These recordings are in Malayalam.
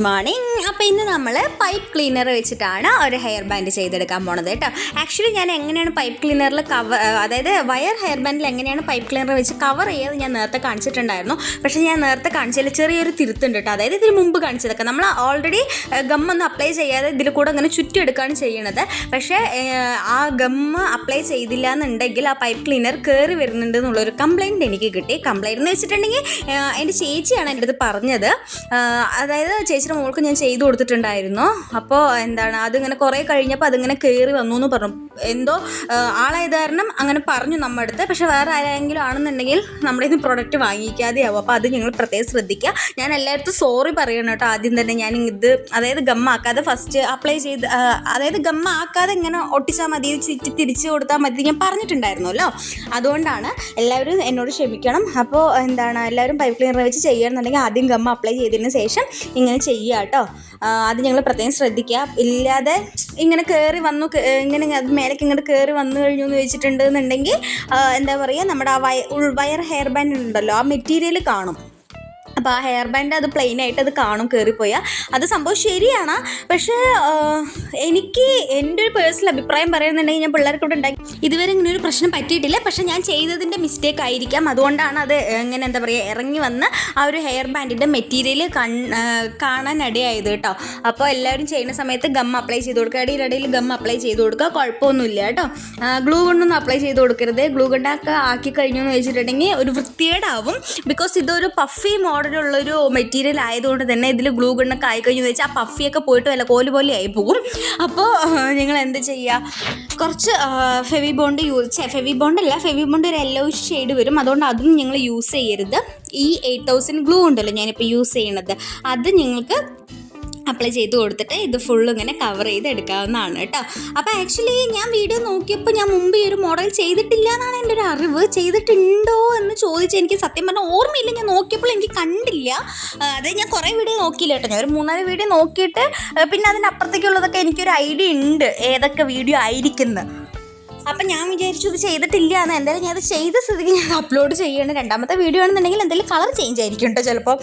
morning. അപ്പോൾ ഇന്ന് നമ്മൾ പൈപ്പ് ക്ലീനർ വെച്ചിട്ടാണ് ഒരു ഹെയർ ബാൻഡ് ചെയ്തെടുക്കാൻ പോണത് കേട്ടോ. ആക്ച്വലി ഞാൻ എങ്ങനെയാണ് പൈപ്പ് ക്ലീനറിൽ കവർ അതായത് വയർ ഹെയർ ബാൻഡിൽ എങ്ങനെയാണ് പൈപ്പ് ക്ലീനർ വെച്ച് കവർ ചെയ്യാതെ ഞാൻ നേരത്തെ കാണിച്ചിട്ടുണ്ടായിരുന്നു. പക്ഷേ ഞാൻ നേരത്തെ കാണിച്ചതിൽ ചെറിയൊരു തിരുത്തുണ്ട് കേട്ടോ. അതായത് ഇതിന് മുമ്പ് കാണിച്ചതൊക്കെ. നമ്മൾ ഓൾറെഡി ഗമ്മൊന്നും അപ്ലൈ ചെയ്യാതെ ഇതിൽ കൂടെ അങ്ങനെ ചുറ്റിയെടുക്കുകയാണ് ചെയ്യണത്. പക്ഷേ ആ ഗമ്മ് അപ്ലൈ ചെയ്തില്ല എന്നുണ്ടെങ്കിൽ ആ പൈപ്പ് ക്ലീനർ കയറി വരുന്നുണ്ട് എന്നുള്ളൊരു കംപ്ലയിന്റ് എനിക്ക് കിട്ടി. കംപ്ലയിന്റ് എന്ന് വെച്ചിട്ടുണ്ടെങ്കിൽ എന്റെ ചേച്ചിയാണ് എന്റെ അടുത്ത് പറഞ്ഞത്. അതായത് ചേച്ചിയുടെ മോൾക്ക് ഞാൻ ചെയ്തു കൊടുത്തിട്ടുണ്ടായിരുന്നു. അപ്പോൾ എന്താണ് അതിങ്ങനെ കുറേ കഴിഞ്ഞപ്പോൾ അതിങ്ങനെ കയറി വന്നു എന്ന് പറഞ്ഞു. എന്തോ ആളായത് കാരണം അങ്ങനെ പറഞ്ഞു നമ്മുടെ അടുത്ത് പക്ഷെ വേറെ ആരെങ്കിലും ആണെന്നുണ്ടെങ്കിൽ നമ്മുടെ ഇന്ന് പ്രൊഡക്റ്റ് വാങ്ങിക്കാതെ ആവും അപ്പോൾ അത് ഞങ്ങൾ പ്രത്യേകം ശ്രദ്ധിക്കുക. ഞാൻ എല്ലായിടത്തും സോറി പറയണം കേട്ടോ. ആദ്യം തന്നെ ഞാൻ ഇത് അതായത് ഗമ്മാക്കാതെ ഫസ്റ്റ് അപ്ലൈ ചെയ്ത് അതായത് ഗമ്മാക്കാതെ ഇങ്ങനെ ഒട്ടിച്ചാൽ മതി തിരിച്ച് കൊടുത്താൽ മതി ഞാൻ പറഞ്ഞിട്ടുണ്ടായിരുന്നല്ലോ. അതുകൊണ്ടാണ് എല്ലാവരും എന്നോട് ക്ഷമിക്കണം. അപ്പോൾ എന്താണ് എല്ലാവരും പൈപ്പ് ക്ലീനർ വെച്ച് ചെയ്യുകയാണെന്നുണ്ടെങ്കിൽ ആദ്യം ഗമ്മ അപ്ലൈ ചെയ്തതിന് ശേഷം ഇങ്ങനെ ചെയ്യുക കേട്ടോ. അത് ഞങ്ങൾ പ്രത്യേകം ശ്രദ്ധിക്കുക. ഇല്ലാതെ ഇങ്ങനെ കയറി വന്നു ഇങ്ങനെ അത് മേലേക്ക് ഇങ്ങോട്ട് കയറി വന്നു കഴിഞ്ഞു എന്ന് വെച്ചിട്ടുണ്ട് എന്നുണ്ടെങ്കിൽ എന്താ പറയുക നമ്മുടെ ആ വയ ഹെയർ ബാൻഡ് ഉണ്ടല്ലോ ആ മെറ്റീരിയൽ കാണും. അപ്പോൾ ആ ഹെയർ ബാൻഡ് അത് പ്ലെയിൻ ആയിട്ട് അത് കാണും കയറിപ്പോയാൽ അത് സംഭവം ശരിയാണ്. പക്ഷേ എനിക്ക് എന്റെ ഒരു പേഴ്സണൽ അഭിപ്രായം പറയുന്നുണ്ടെങ്കിൽ ഞാൻ പിള്ളേർക്ക് കൂടെ ഉണ്ടാക്കി ഇതുവരെ ഇങ്ങനെ ഒരു പ്രശ്നം പറ്റിയിട്ടില്ല. പക്ഷേ ഞാൻ ചെയ്തതിന്റെ മിസ്റ്റേക്ക് ആയിരിക്കാം. അതുകൊണ്ടാണ് അത് ഇങ്ങനെ എന്താ പറയുക ഇറങ്ങി വന്ന് ആ ഒരു ഹെയർ ബാൻഡിന്റെ മെറ്റീരിയൽ കൺ കാണാൻ ഇടയായത് കേട്ടോ. അപ്പോൾ എല്ലാവരും ചെയ്യുന്ന സമയത്ത് ഗം അപ്ലൈ ചെയ്ത് കൊടുക്കുക. ഇടയിലിടയിൽ ഗം അപ്ലൈ ചെയ്ത് കൊടുക്കുക. കുഴപ്പമൊന്നുമില്ല കേട്ടോ. ഗ്ലൂ കൊണ്ടൊന്നും അപ്ലൈ ചെയ്ത് കൊടുക്കരുത്. ഗ്ലൂ കൊണ്ടൊക്കെ ആക്കി കഴിഞ്ഞു എന്ന് വെച്ചിട്ടുണ്ടെങ്കിൽ ഒരു വൃത്തികേടാവും. ബിക്കോസ് ഇതൊരു പഫി മോഡലുള്ളൊരു മെറ്റീരിയൽ ആയതുകൊണ്ട് തന്നെ ഇതിൽ ഗ്ലൂ ഗണ്ണൊക്കെ ആയി കഴിഞ്ഞു. വെച്ചാൽ ആ പഫിയൊക്കെ പോയിട്ട് വല്ല കോൽ പോലെ ആയി പോകും. അപ്പോൾ നിങ്ങൾ എന്ത് ചെയ്യുക കുറച്ച് Fevi bond use Fevi bond അല്ല ഫെവി ബോണ്ട് ഒരു എല്ലോ ഷെയ്ഡ് വരും. അതുകൊണ്ട് അതും നിങ്ങൾ യൂസ് ചെയ്യരുത്. ഈ എയ്റ്റ് തൗസൻഡ് ഗ്ലൂ ഉണ്ടല്ലോ ഞാനിപ്പോൾ യൂസ് ചെയ്യണത്. അത് നിങ്ങൾക്ക് അപ്ലൈ ചെയ്ത് കൊടുത്തിട്ട് ഇത് ഫുൾ ഇങ്ങനെ കവർ ചെയ്ത് എടുക്കാവുന്നതാണ് കേട്ടോ. അപ്പോൾ ആക്ച്വലി ഞാൻ വീഡിയോ നോക്കിയപ്പോൾ ഞാൻ മുമ്പ് ഈ ഒരു മോഡൽ ചെയ്തിട്ടില്ല എന്നാണ് എന്റെ ഒരു അറിവ്. ചെയ്തിട്ടുണ്ടോ എന്ന് ചോദിച്ച് എനിക്ക് സത്യം പറഞ്ഞാൽ ഓർമ്മയില്ല. ഞാൻ നോക്കിയപ്പോൾ എനിക്ക് കണ്ടില്ല. അതായത് അത് ഞാൻ കുറേ വീഡിയോ നോക്കിയില്ല കേട്ടോ. ഞാൻ ഒരു മൂന്നാൽ വീഡിയോ നോക്കിയിട്ട് പിന്നെ അതിനപ്പുറത്തേക്കുള്ളതൊക്കെ എനിക്കൊരു ഐഡിയ ഉണ്ട്. ഏതൊക്കെ വീഡിയോ ആയിരിക്കുന്നത് അപ്പം ഞാൻ വിചാരിച്ചു ഇത് ചെയ്തിട്ടില്ല എന്ന്. എന്തായാലും ഞാൻ അത് ചെയ്ത സ്ഥിതിക്ക് ഞാൻ അപ്ലോഡ് ചെയ്യണം. രണ്ടാമത്തെ വീഡിയോ ആണെന്നുണ്ടെങ്കിൽ എന്തെങ്കിലും കളർ ചേഞ്ച് ആയിരിക്കും കേട്ടോ ചിലപ്പോൾ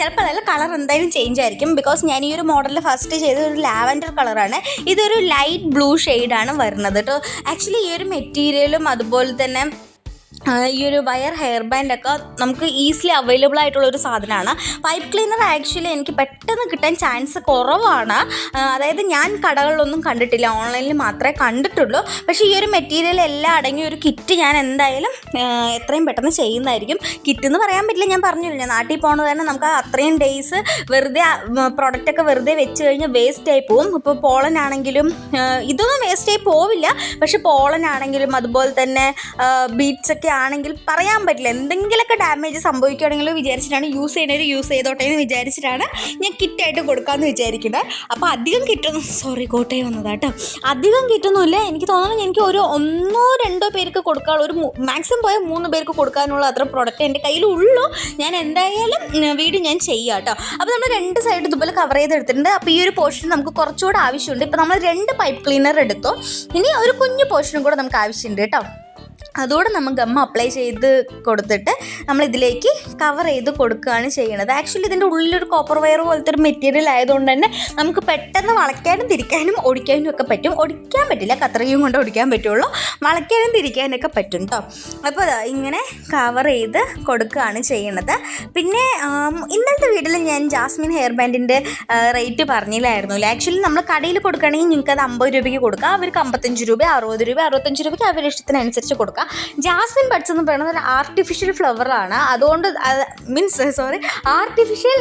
ചിലപ്പോൾ അതായത് കളർ എന്തായാലും ചേഞ്ച് ആയിരിക്കും. ബിക്കോസ് ഞാൻ ഈ ഒരു മോഡലിൽ ഫസ്റ്റ് ചെയ്ത ഒരു ലാവൻഡർ കളറാണ് ഇതൊരു ലൈറ്റ് ബ്ലൂ ഷെയ്ഡാണ് വരുന്നത് കേട്ടോ. ആക്ച്വലി ഈ ഒരു മെറ്റീരിയലും അതുപോലെ തന്നെ ഈ ഒരു വയർ ഹെയർ ബാൻഡ് ഒക്കെ നമുക്ക് ഈസിലി അവൈലബിൾ ആയിട്ടുള്ള ഒരു സാധനമാണ്. പൈപ്പ് ക്ലീനർ ആക്ച്വലി എനിക്ക് പെട്ടെന്ന് കിട്ടാൻ ചാൻസ് കുറവാണ്. അതായത് ഞാൻ കടകളിലൊന്നും കണ്ടിട്ടില്ല. ഓൺലൈനിൽ മാത്രമേ കണ്ടിട്ടുള്ളൂ. പക്ഷേ ഈ ഒരു മെറ്റീരിയൽ എല്ലാം അടങ്ങിയ ഒരു കിറ്റ് ഞാൻ എന്തായാലും എത്രയും പെട്ടെന്ന് ചെയ്യുന്നതായിരിക്കും. കിറ്റ് എന്ന് പറയാൻ പറ്റില്ല ഞാൻ പറഞ്ഞില്ല. നാട്ടിൽ പോകുന്നത് തന്നെ നമുക്ക് അത്രയും ഡേയ്സ് വെറുതെ പ്രൊഡക്റ്റൊക്കെ വെറുതെ വെച്ച് കഴിഞ്ഞാൽ വേസ്റ്റ് ആയി പോവും. ഇപ്പോൾ പോളൻ ആണെങ്കിലും ഇതൊന്നും വേസ്റ്റ് ആയി പോവില്ല. പക്ഷേ പോളൻ ആണെങ്കിലും അതുപോലെ തന്നെ ബീറ്റ്സ് ഒക്കെ ആണെങ്കിൽ പറയാൻ പറ്റില്ല. എന്തെങ്കിലുമൊക്കെ ഡാമേജ് സംഭവിക്കുകയാണെങ്കിൽ വിചാരിച്ചിട്ടാണ് യൂസ് ചെയ്യുന്നവർ യൂസ് ചെയ്തോട്ടെ എന്ന് വിചാരിച്ചിട്ടാണ് ഞാൻ കിറ്റായിട്ട് കൊടുക്കാമെന്ന് വിചാരിക്കുന്നത്. അപ്പോൾ അധികം കിട്ടുന്നു സോറി കോട്ടയം വന്നതാട്ടോ അധികം കിട്ടുന്നില്ല എനിക്ക് തോന്നുന്നു എനിക്ക് ഒരു ഒന്നോ രണ്ടോ പേർക്ക് കൊടുക്കാനുള്ള ഒരു മാക്സിമം പോയ മൂന്ന് പേർക്ക് കൊടുക്കാനുള്ള അത്ര പ്രൊഡക്റ്റ് എന്റെ കയ്യിലുള്ളൂ ഞാൻ എന്തായാലും വീഡിയോ ഞാൻ ചെയ്യാം കേട്ടോ. അപ്പോൾ നമ്മൾ രണ്ട് സൈഡ് ഇതുപോലെ കവർ ചെയ്തെടുത്തിട്ടുണ്ട് അപ്പോൾ ഈ ഒരു പോർഷൻ നമുക്ക് കുറച്ചുകൂടെ ആവശ്യമുണ്ട്. ഇപ്പോൾ നമ്മൾ രണ്ട് പൈപ്പ് ക്ലീനർ എടുത്തു. ഇനി ഒരു കുഞ്ഞു പോർഷനും കൂടെ നമുക്ക് ആവശ്യമുണ്ട് കേട്ടോ. അതോടെ നമ്മൾ ഗമ്മ അപ്ലൈ ചെയ്ത് കൊടുത്തിട്ട് നമ്മൾ ഇതിലേക്ക് കവർ ചെയ്ത് കൊടുക്കുകയാണ് ചെയ്യുന്നത്. ആക്ച്വലി ഇതിന്റെ ഉള്ളിലൊരു കോപ്പർ വയർ പോലത്തെ ഒരു മെറ്റീരിയൽ ആയതുകൊണ്ട് തന്നെ നമുക്ക് പെട്ടെന്ന് വളയ്ക്കാനും തിരിക്കാനും ഒടിക്കാനും ഒക്കെ പറ്റും. ഒടിക്കാൻ പറ്റില്ല കത്രികയും കൊണ്ട് ഒടിക്കാൻ പറ്റുള്ളൂ. വളയ്ക്കാനും തിരിക്കാനൊക്കെ പറ്റും കേട്ടോ അപ്പോൾ ഇങ്ങനെ കവർ ചെയ്ത് കൊടുക്കുകയാണ് ചെയ്യുന്നത്. പിന്നെ ഇന്നത്തെ വീട്ടിൽ ഞാൻ ജാസ്മിൻ ഹെയർ ബാൻഡിന്റെ റേറ്റ് പറഞ്ഞില്ലായിരുന്നു. ആക്ച്വലി നമ്മൾ കടയിൽ കൊടുക്കുകയാണെങ്കിൽ നിങ്ങൾക്ക് അത് അമ്പത് രൂപയ്ക്ക് കൊടുക്കാം. അവർക്ക് അമ്പത്തഞ്ച് രൂപ അറുപത് രൂപ അറുപത്തഞ്ച് രൂപയ്ക്ക് അവരുടെ ഇഷ്ടത്തിനനുസരിച്ച് കൊടുക്കാം. ജാസ്മിൻ ബഡ്സ് എന്ന് പറയുന്നത് ഒരു ആർട്ടിഫിഷ്യൽ ഫ്ലവറാണ് അതുകൊണ്ട് means sorry artificial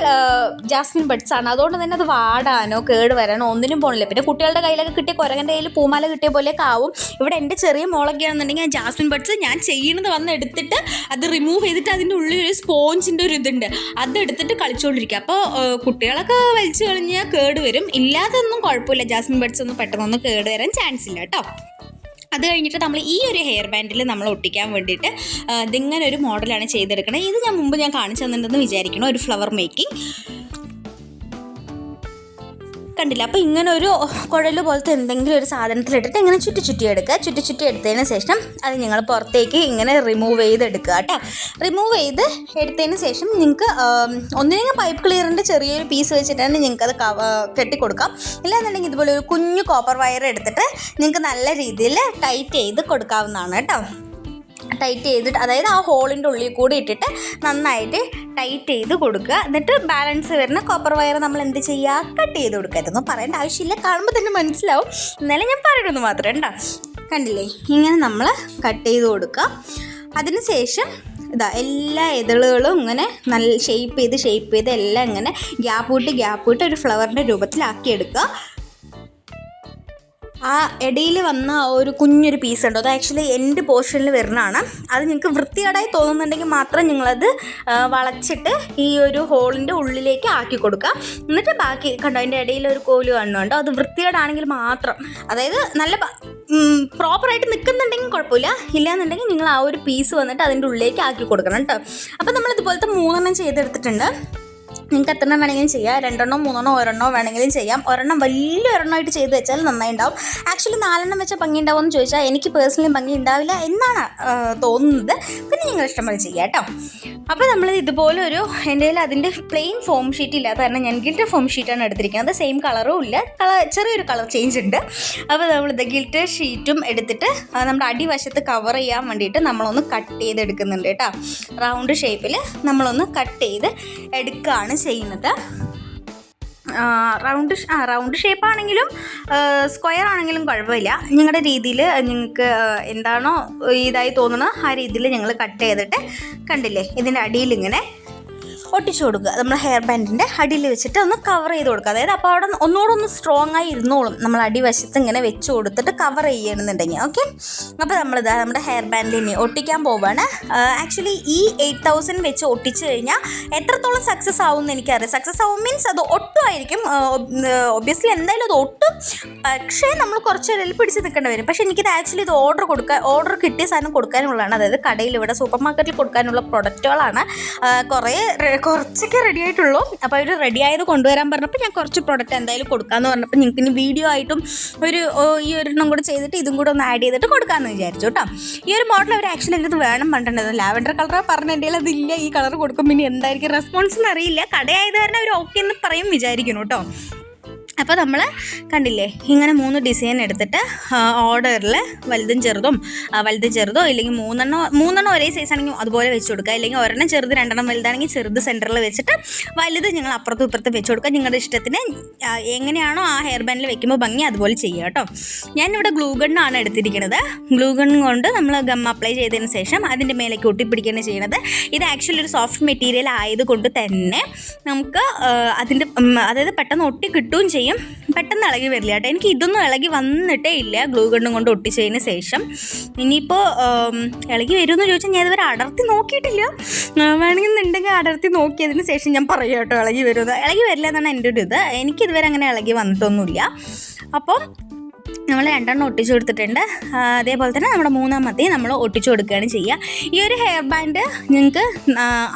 jasmine buds ആണ് അതുകൊണ്ട് തന്നെ അത് വാടാനോ കേട് വരാനോ ഒന്നിനും പോകണില്ല പിന്നെ കുട്ടികളുടെ കയ്യിലൊക്കെ കിട്ടിയ കുരങ്ങന്റെ കയ്യിൽ പൂമാല കിട്ടിയ പോലെയൊക്കെ ആവും. ഇവിടെ എന്റെ ചെറിയ മോളൊക്കെ ആണെന്നുണ്ടെങ്കിൽ ജാസ്മിൻ ബഡ്സ് ഞാൻ ചെയ്യുന്നത് വന്ന് എടുത്തിട്ട് അത് റിമൂവ് ചെയ്തിട്ട് അതിന്റെ ഉള്ളിൽ ഒരു സ്പോഞ്ചിന്റെ ഒരു ഇതുണ്ട്. അതെടുത്തിട്ട് കളിച്ചുകൊണ്ടിരിക്കുക അപ്പോൾ കുട്ടികളൊക്കെ വലിച്ചു കളഞ്ഞാൽ കേട് വരും. ഇല്ലാതൊന്നും കുഴപ്പമില്ല. ജാസ്മിൻ ബഡ്സ് ഒന്നും പെട്ടെന്നൊന്നും കേട് വരാൻ ചാൻസ് ഇല്ല കേട്ടോ. അത് കഴിഞ്ഞിട്ട് നമ്മൾ ഈ ഒരു ഹെയർ ബാൻഡിൽ നമ്മൾ ഒട്ടിക്കാൻ വേണ്ടിയിട്ട് ഇതിങ്ങനെ ഒരു മോഡലാണ് ചെയ്തെടുക്കണത് ഇത് ഞാൻ മുമ്പ് ഞാൻ കാണിച്ചു തന്നിട്ടുണ്ടെന്ന് വിചാരിക്കണം ഒരു ഫ്ലവർ മേക്കിംഗ് കണ്ടില്ല. അപ്പോൾ ഇങ്ങനെ ഒരു കുഴൽ പോലത്തെ എന്തെങ്കിലും ഒരു സാധനത്തിലിട്ടിട്ട് ഇങ്ങനെ ചുറ്റി ചുറ്റി എടുക്കുക. ചുറ്റി ചുറ്റി എടുത്തതിന് ശേഷം അത് നിങ്ങൾ പുറത്തേക്ക് ഇങ്ങനെ റിമൂവ് ചെയ്തെടുക്കുക കേട്ടോ. റിമൂവ് ചെയ്ത് എടുത്തതിന് ശേഷം നിങ്ങൾക്ക് ഒന്നിനെങ്കിൽ പൈപ്പ് ക്ലിയറിന്റെ ചെറിയൊരു പീസ് വെച്ചിട്ടാണ് നിങ്ങൾക്ക് അത് കെട്ടിക്കൊടുക്കാം. ഇല്ലാന്നുണ്ടെങ്കിൽ ഇതുപോലെ ഒരു കുഞ്ഞു കോപ്പർ വയർ എടുത്തിട്ട് നിങ്ങൾക്ക് നല്ല രീതിയിൽ ടൈറ്റ് ചെയ്ത് കൊടുക്കാവുന്നതാണ് കേട്ടോ. ടൈറ്റ് ചെയ്തിട്ട് അതായത് ആ ഹോളിന്റെ ഉള്ളിൽ കൂടി ഇട്ടിട്ട് നന്നായിട്ട് ടൈറ്റ് ചെയ്ത് കൊടുക്കുക. എന്നിട്ട് ബാലൻസ് വരുന്ന കോപ്പർ വയർ നമ്മൾ എന്ത് ചെയ്യുക? കട്ട് ചെയ്ത് കൊടുക്കുക. ഇതൊന്നും പറയേണ്ട ആവശ്യമില്ല. കാണുമ്പോൾ തന്നെ മനസ്സിലാവും. എന്നാലും ഞാൻ പറയണമെന്ന് മാത്രം കേട്ടോ. കണ്ടില്ലേ? ഇങ്ങനെ നമ്മൾ കട്ട് ചെയ്ത് കൊടുക്കുക. അതിനുശേഷം ഇതാ എല്ലാ ഇതളുകളും ഇങ്ങനെ നല്ല ഷേപ്പ് ചെയ്ത് ഷേപ്പ് ചെയ്ത് എല്ലാം ഇങ്ങനെ ഗ്യാപ്പ് വിട്ട് ഗ്യാപ്പ് വിട്ട് ഒരു ഫ്ലവറിന്റെ രൂപത്തിലാക്കി എടുക്കുക. ആ ഇടയിൽ വന്ന ഒരു കുഞ്ഞൊരു പീസ് ഉണ്ടോ. അത് ആക്ച്വലി എന്റെ പോർഷനിൽ വരുന്നതാണ്. അത് നിങ്ങൾക്ക് വൃത്തികേടായി തോന്നുന്നുണ്ടെങ്കിൽ മാത്രം നിങ്ങളത് വളച്ചിട്ട് ഈ ഒരു ഹോളിന്റെ ഉള്ളിലേക്ക് ആക്കി കൊടുക്കുക. എന്നിട്ട് ബാക്കി കണ്ടോ അതിന്റെ ഇടയിൽ ഒരു കോൽ കാണുന്നുണ്ടോ. അത് വൃത്തികേടാണെങ്കിൽ മാത്രം. അതായത് നല്ല പ്രോപ്പറായിട്ട് നിൽക്കുന്നുണ്ടെങ്കിൽ കുഴപ്പമില്ല. ഇല്ലയെന്നുണ്ടെങ്കിൽ നിങ്ങൾ ആ ഒരു പീസ് വന്നിട്ട് അതിന്റെ ഉള്ളിലേക്ക് ആക്കി കൊടുക്കണം കേട്ടോ. അപ്പോൾ നമ്മളിതുപോലത്തെ മൂന്നെണ്ണം ചെയ്തെടുത്തിട്ടുണ്ട്. നിങ്ങൾക്ക് എത്ര എണ്ണം വേണമെങ്കിലും ചെയ്യാം. രണ്ടെണ്ണോ മൂന്നെണ്ണോ ഒരെണ്ണോ വേണമെങ്കിലും ചെയ്യാം. ഒരെണ്ണം വലിയ ഒരെണ്ണമായിട്ട് ചെയ്ത് വെച്ചാൽ നന്നായി ഉണ്ടാവും ആക്ച്വലി നാലെണ്ണം വെച്ചാൽ ഭംഗി ഉണ്ടാവും എന്ന് ചോദിച്ചാൽ എനിക്ക് പേഴ്സണലി ഭംഗി ഉണ്ടാവില്ല എന്നാണ് തോന്നുന്നത്. പിന്നെ നിങ്ങൾ ഇഷ്ടം പോലെ ചെയ്യാം കേട്ടോ. അപ്പോൾ നമ്മൾ ഇതുപോലെ ഒരു എന്റെ കയ്യിൽ അതിന്റെ പ്ലെയിൻ ഫോം ഷീറ്റ് ഇല്ലാത്ത കാരണം ഞാൻ ഗിൽറ്റർ ഫോം ഷീറ്റാണ് എടുത്തിരിക്കുന്നത്. സെയിം കളറും ഇല്ല. കളർ ചെറിയൊരു കളർ ചേഞ്ച് ഉണ്ട്. അപ്പോൾ നമ്മൾ ഇത് ഗിൽറ്റർ ഷീറ്റും എടുത്തിട്ട് നമ്മുടെ അടിവശത്ത് കവർ ചെയ്യാൻ വേണ്ടിയിട്ട് നമ്മളൊന്ന് കട്ട് ചെയ്ത് എടുക്കുന്നുണ്ട് കേട്ടോ റൗണ്ട് ഷേപ്പിൽ നമ്മളൊന്ന് കട്ട് ചെയ്ത് എടുക്കുകയാണ് ചെയ്യുന്നത്. റൗണ്ട് ആ റൗണ്ട് ഷേപ്പ് ആണെങ്കിലും സ്ക്വയർ ആണെങ്കിലും കുഴപ്പമില്ല. നിങ്ങളുടെ രീതിയിൽ നിങ്ങൾക്ക് എന്താണോ ഇതായി തോന്നുന്നത് ആ രീതിയിൽ ഞങ്ങൾ കട്ട് ചെയ്തിട്ട് കണ്ടില്ലേ? ഇതിന്റെ അടിയിൽ ഇങ്ങനെ ഒട്ടിച്ചു കൊടുക്കുക. നമ്മൾ ഹെയർ ബാൻഡിന്റെ അടിയിൽ വെച്ചിട്ട് ഒന്ന് കവർ ചെയ്ത് കൊടുക്കുക. അതായത് അപ്പോൾ അവിടെ ഒന്നുകൂടെ ഒന്ന് സ്ട്രോങ് ആയി ഇരുന്നോളും. നമ്മൾ അടിവശത്ത് ഇങ്ങനെ വെച്ച് കൊടുത്തിട്ട് കവർ ചെയ്യണമെന്നുണ്ടെങ്കിൽ. ഓക്കെ അപ്പോൾ നമ്മളിതാ നമ്മുടെ ഹെയർ ബാൻഡിനെ ഒട്ടിക്കാൻ പോവുകയാണ് ആക്ച്വലി ഈ എയ്റ്റ് തൗസൻഡ് വെച്ച് ഒട്ടിച്ചു കഴിഞ്ഞാൽ എത്രത്തോളം സക്സസ് ആവും എന്ന് എനിക്കറിയാം. സക്സസ് ആവും മീൻസ് അത് ഒട്ടുമായിരിക്കും ഒബ്വിയസ്ലി എന്തായാലും അത് ഒട്ടും. പക്ഷേ നമ്മൾ കുറച്ച് ഇടയിൽ പിടിച്ച് നിൽക്കേണ്ടി വരും. പക്ഷേ എനിക്കിത് ആക്ച്വലി ഇത് ഓർഡർ കൊടുക്കാൻ ഓർഡർ കിട്ടിയ സാധനം കൊടുക്കാനുള്ളതാണ്. അതായത് കടയിൽ ഇവിടെ സൂപ്പർ മാർക്കറ്റിൽ കൊടുക്കാനുള്ള പ്രൊഡക്റ്റുകളാണ് കുറേ കുറച്ചൊക്കെ റെഡി ആയിട്ടുള്ളൂ. അപ്പോൾ അവർ റെഡി ആയത് കൊണ്ടുവരാൻ പറഞ്ഞപ്പോൾ ഞാൻ കുറച്ച് പ്രൊഡക്റ്റ് എന്തായാലും കൊടുക്കാമെന്ന് പറഞ്ഞപ്പോൾ നിങ്ങൾക്ക് ഇനി വീഡിയോ ആയിട്ടും ഒരു ഈ ഒരെണ്ണം കൂടെ ചെയ്തിട്ട് ഇതും കൂടെ ഒന്ന് ആഡ് ചെയ്തിട്ട് കൊടുക്കാമെന്ന് വിചാരിച്ചു കേട്ടോ. ഈ ഒരു മോഡൽ അവർ ആക്ച്വലി എന്റെ അടുത്ത് വേണം പറഞ്ഞിട്ടുണ്ടായിരുന്നു ലാവൻഡർ കളർ പറഞ്ഞ എന്റെ അതില്ല. ഈ കളർ കൊടുക്കുമ്പോൾ ഇനി എന്തായിരിക്കും റെസ്പോൺസ് എന്ന് അറിയില്ല. കടയായത് കാരണം അവർ ഓക്കെ എന്ന് പറയും വിചാരിക്കുന്നു കേട്ടോ. അപ്പോൾ നമ്മൾ കണ്ടില്ലേ ഇങ്ങനെ മൂന്ന് ഡിസൈൻ എടുത്തിട്ട് ഓർഡറിൽ വലുതും ചെറുതും വലുതും ചെറുതോ ഇല്ലെങ്കിൽ മൂന്നെണ്ണോ മൂന്നെണ്ണം ഒരേ സൈസ് ആണെങ്കിൽ അതുപോലെ വെച്ച് കൊടുക്കുക. അല്ലെങ്കിൽ ഒരെണ്ണം ചെറുത് രണ്ടെണ്ണം വലുതാണെങ്കിൽ ചെറുത് സെന്ററിൽ വെച്ചിട്ട് വലുത് നിങ്ങൾ അപ്പുറത്തും ഇപ്പുറത്തും വെച്ച് കൊടുക്കുക. നിങ്ങളുടെ ഇഷ്ടത്തിന് എങ്ങനെയാണോ ആ ഹെയർ ബാൻഡിൽ വെക്കുമ്പോൾ ഭംഗി അതുപോലെ ചെയ്യുക കേട്ടോ. ഞാനിവിടെ ഗ്ലൂഗണ്ണാണ് എടുത്തിരിക്കുന്നത്. ഗ്ലൂഗൺ കൊണ്ട് നമ്മൾ ഗം അപ്ലൈ ചെയ്തതിന് ശേഷം അതിന്റെ മേലേക്ക് ഒട്ടിപ്പിടിക്കുകയാണ് ചെയ്യുന്നത് ഇത് ആക്ച്വലി ഒരു സോഫ്റ്റ് മെറ്റീരിയൽ ആയതുകൊണ്ട് തന്നെ നമുക്ക് അതിന്റെ അതായത് പെട്ടെന്ന് ഒട്ടി കിട്ടുകയും ചെയ്യും. പെട്ടെന്ന് ഇളകി വരില്ല കേട്ടോ. എനിക്ക് ഇതൊന്നും ഇളകി വന്നിട്ടേ ഇല്ല. ഗ്ലൂ ഗണ്ണും കൊണ്ട് ഒട്ടിച്ചതിന് ശേഷം. ഇനിയിപ്പോൾ ഇളകി വരുമെന്ന് ചോദിച്ചാൽ ഞാൻ ഇതുവരെ അടർത്തി നോക്കിയിട്ടില്ല. വേണമെന്നുണ്ടെങ്കിൽ അടർത്തി നോക്കിയതിന് ശേഷം ഞാൻ പറയാം കേട്ടോ ഇളകി വരുമെന്ന്. ഇളകി വരില്ല എന്നാണ് എന്റെ ഒരു ഇത്. എനിക്കിതുവരെ അങ്ങനെ ഇളകി വന്നിട്ടൊന്നുമില്ല. അപ്പോൾ നമ്മൾ രണ്ടെണ്ണം ഒട്ടിച്ചു കൊടുത്തിട്ടുണ്ട്. അതേപോലെ തന്നെ നമ്മുടെ മൂന്നാമത്തെ നമ്മൾ ഒട്ടിച്ചു കൊടുക്കുകയാണ് ചെയ്യുക. ഈ ഒരു ഹെയർ ബാൻഡ് നിങ്ങൾക്ക്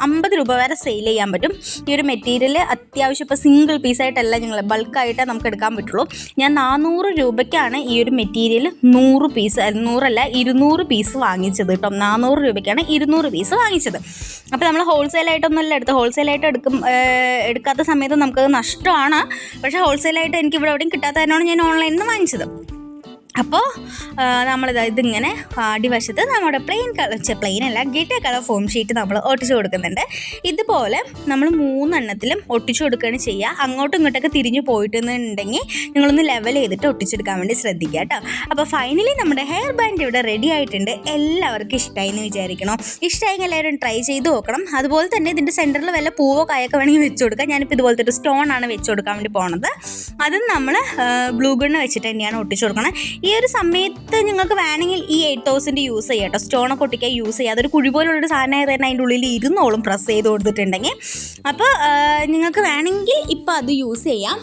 അമ്പത് രൂപ വരെ സെയിൽ ചെയ്യാൻ പറ്റും. ഈ ഒരു മെറ്റീരിയൽ അത്യാവശ്യം ഇപ്പോൾ സിംഗിൾ പീസായിട്ടല്ല ഞങ്ങൾ ബൾക്കായിട്ട് നമുക്ക് എടുക്കാൻ പറ്റുള്ളൂ. ഞാൻ നാനൂറ് രൂപയ്ക്കാണ് ഈ ഒരു മെറ്റീരിയൽ നൂറ് പീസ് നൂറല്ല ഇരുന്നൂറ് പീസ് വാങ്ങിച്ചത് കേട്ടോ. നാനൂറ് രൂപയ്ക്കാണ് ഇരുന്നൂറ് പീസ് വാങ്ങിച്ചത്. അപ്പോൾ നമ്മൾ ഹോൾസെയിലായിട്ടൊന്നുമല്ല എടുത്ത് ഹോൾസെയിലായിട്ട് എടുക്കും എടുക്കാത്ത സമയത്ത് നമുക്കത് നഷ്ടമാണ്. പക്ഷേ ഹോൾസെയിലായിട്ട് എനിക്ക് ഇവിടെ എവിടെയും കിട്ടാത്തതിനാണ് ഞാൻ ഓൺലൈനിൽ നിന്ന് വാങ്ങിച്ചത്. അപ്പോൾ നമ്മളിത് ഇതിങ്ങനെ അടിവശത്ത് നമ്മുടെ പ്ലെയിൻ കളർ പ്ലെയിൻ അല്ല ഗിറ്റ കളർ ഫോം ഷീറ്റ് നമ്മൾ ഒട്ടിച്ചു കൊടുക്കുന്നുണ്ട്. ഇതുപോലെ നമ്മൾ മൂന്നെണ്ണത്തിലും ഒട്ടിച്ചു കൊടുക്കുകയാണ് ചെയ്യുക അങ്ങോട്ടും ഇങ്ങോട്ടൊക്കെ തിരിഞ്ഞു പോയിട്ടുണ്ടെങ്കിൽ നിങ്ങളൊന്ന് ലെവൽ ചെയ്തിട്ട് ഒട്ടിച്ചെടുക്കാൻ വേണ്ടി ശ്രദ്ധിക്കുക കേട്ടോ. അപ്പോൾ ഫൈനലി നമ്മുടെ ഹെയർ ബാൻഡ് ഇവിടെ റെഡി ആയിട്ടുണ്ട്. എല്ലാവർക്കും ഇഷ്ടമായി എന്ന് വിചാരിക്കണം? ഇഷ്ടമായെങ്കിൽ എല്ലാവരും ട്രൈ ചെയ്ത് നോക്കണം. അതുപോലെ തന്നെ ഇതിന്റെ സെന്ററിൽ വല്ല പൂവോ കായൊക്കെ വേണമെങ്കിൽ വെച്ച് കൊടുക്കാം. ഞാനിപ്പോൾ ഇതുപോലത്തെ ഒരു സ്റ്റോൺ ആണ് വെച്ച് കൊടുക്കാൻ വേണ്ടി പോണത്. അതും നമ്മൾ ബ്ലൂ ഗണ്ണ് വെച്ചിട്ട് തന്നെയാണ് ഒട്ടിച്ചു കൊടുക്കണം. ഈ ഒരു സമയത്ത് നിങ്ങൾക്ക് വേണമെങ്കിൽ ഈ എയ്റ്റ് തൗസൻഡ് യൂസ് ചെയ്യാം കേട്ടോ സ്റ്റോണൊക്കെ ഒട്ടിക്കാൻ യൂസ് ചെയ്യാം. അതൊരു കുഴി പോലുള്ളൊരു സാധനമായത് തന്നെ അതിന്റെ ഉള്ളിൽ ഇരുന്നോളും പ്രസ് ചെയ്ത് കൊടുത്തിട്ടുണ്ടെങ്കിൽ. അപ്പോൾ നിങ്ങൾക്ക് വേണമെങ്കിൽ ഇപ്പോൾ അത് യൂസ് ചെയ്യാം.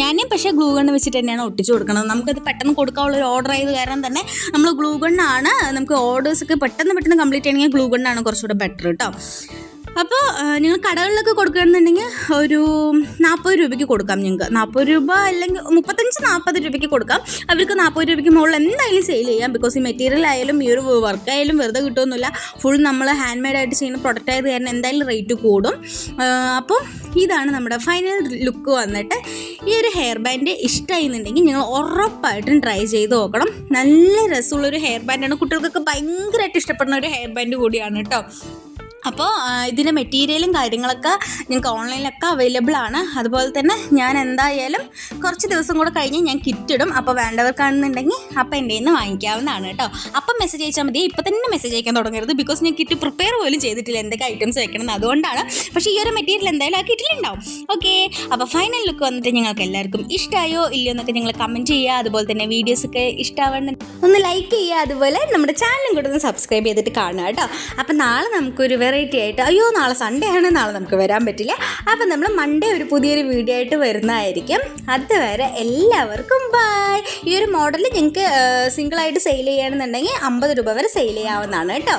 ഞാൻ പക്ഷേ ഗ്ലൂ ഗണ്ണ് വെച്ചിട്ട് തന്നെയാണ് ഒട്ടിച്ചു കൊടുക്കുന്നത്. നമുക്കത് പെട്ടെന്ന് കൊടുക്കാനുള്ള ഒരു ഓർഡർ ആയത് കാരണം തന്നെ നമ്മൾ ഗ്ലൂ ഗണ്ണാണ് നമുക്ക് ഓർഡേഴ്സൊക്കെ പെട്ടെന്ന് പെട്ടെന്ന് കംപ്ലീറ്റ് ചെയ്യണമെങ്കിൽ ഗ്ലൂ ഗണ്ണാണ് കുറച്ചുകൂടെ ബെറ്റർ കേട്ടോ അപ്പോൾ നിങ്ങൾ കടകളിലൊക്കെ കൊടുക്കുകയാണെന്നുണ്ടെങ്കിൽ ഒരു നാൽപ്പത് രൂപയ്ക്ക് കൊടുക്കാം നിങ്ങൾക്ക്. നാൽപ്പത് രൂപ അല്ലെങ്കിൽ മുപ്പത്തഞ്ച് നാൽപ്പത് രൂപയ്ക്ക് കൊടുക്കാം. അവർക്ക് നാൽപ്പത് രൂപയ്ക്ക് മുകളിൽ എന്തായാലും സെയിൽ ചെയ്യാം. ബിക്കോസ് ഈ മെറ്റീരിയൽ ആയാലും ഈ ഒരു വർക്ക് ആയാലും വെറുതെ കിട്ടുമൊന്നുമില്ല ഫുൾ നമ്മൾ ഹാൻഡ് മെയ്ഡ് ആയിട്ട് ചെയ്യുന്ന പ്രൊഡക്റ്റ് ആയത് കാരണം എന്തായാലും റേറ്റ് കൂടും. അപ്പോൾ ഇതാണ് നമ്മുടെ ഫൈനൽ ലുക്ക് വന്നിട്ട്. ഈ ഒരു ഹെയർ ബാൻഡ് ഇഷ്ടമായിരുന്നുണ്ടെങ്കിൽ നിങ്ങൾ ഉറപ്പായിട്ടും ട്രൈ ചെയ്ത് നോക്കണം. നല്ല രസമുള്ള ഒരു ഹെയർ ബാൻഡാണ് കുട്ടികൾക്കൊക്കെ ഭയങ്കരമായിട്ട് ഇഷ്ടപ്പെടുന്ന ഒരു ഹെയർ ബാൻഡ് കൂടിയാണ് കേട്ടോ അപ്പോൾ ഇതിന്റെ മെറ്റീരിയലും കാര്യങ്ങളൊക്കെ നിങ്ങൾക്ക് ഓൺലൈനിലൊക്കെ അവൈലബിൾ ആണ്. അതുപോലെ തന്നെ ഞാൻ എന്തായാലും കുറച്ച് ദിവസം കൂടെ കഴിഞ്ഞ് ഞാൻ കിറ്റ് ഇടും. അപ്പോൾ വേണ്ടവർക്കാണെന്നുണ്ടെങ്കിൽ അപ്പോൾ എന്റെ നിന്ന് വാങ്ങിക്കാവുന്നതാണ് കേട്ടോ. അപ്പം മെസ്സേജ് അയച്ചാൽ മതി. ഇപ്പോൾ തന്നെ മെസ്സേജ് അയക്കാൻ തുടങ്ങരുത്. ബിക്കോസ് ഞാൻ കിറ്റ് പ്രിപ്പയർ പോലും ചെയ്തിട്ടില്ല എന്തൊക്കെ ഐറ്റംസ് വെക്കണം അതുകൊണ്ടാണ്. പക്ഷേ ഈ ഒരു മെറ്റീരിയൽ എന്തായാലും ആ കിറ്റിലുണ്ടാവും ഓക്കെ അപ്പോൾ ഫൈനൽ ലുക്ക് വന്നിട്ട് ഞങ്ങൾക്ക് എല്ലാവർക്കും ഇഷ്ടമായോ ഇല്ലയോ എന്നൊക്കെ നിങ്ങൾ കമന്റ് ചെയ്യുക. അതുപോലെ തന്നെ വീഡിയോസൊക്കെ ഇഷ്ടമാവണം ഒന്ന് ലൈക്ക് ചെയ്യുക. അതുപോലെ നമ്മുടെ ചാനലും കൂടെ ഒന്ന് സബ്സ്ക്രൈബ് ചെയ്തിട്ട് കാണുക കേട്ടോ. അപ്പോൾ നാളെ നമുക്കൊരു വെറൈറ്റി ആയിട്ട്. അയ്യോ നാളെ സൺഡേ ആണ് നാളെ നമുക്ക് വരാൻ പറ്റില്ല. അപ്പം നമ്മൾ മൺഡേ ഒരു പുതിയൊരു വീഡിയോ ആയിട്ട് വരുന്നതായിരിക്കും. അതുവരെ എല്ലാവർക്കും ബായ് ഈ ഒരു മോഡൽ നിങ്ങൾക്ക് സിംഗിളായിട്ട് സെയിൽ ചെയ്യുകയാണെന്നുണ്ടെങ്കിൽ അമ്പത് രൂപ വരെ സെയിൽ ചെയ്യാവുന്നതാണ് കേട്ടോ.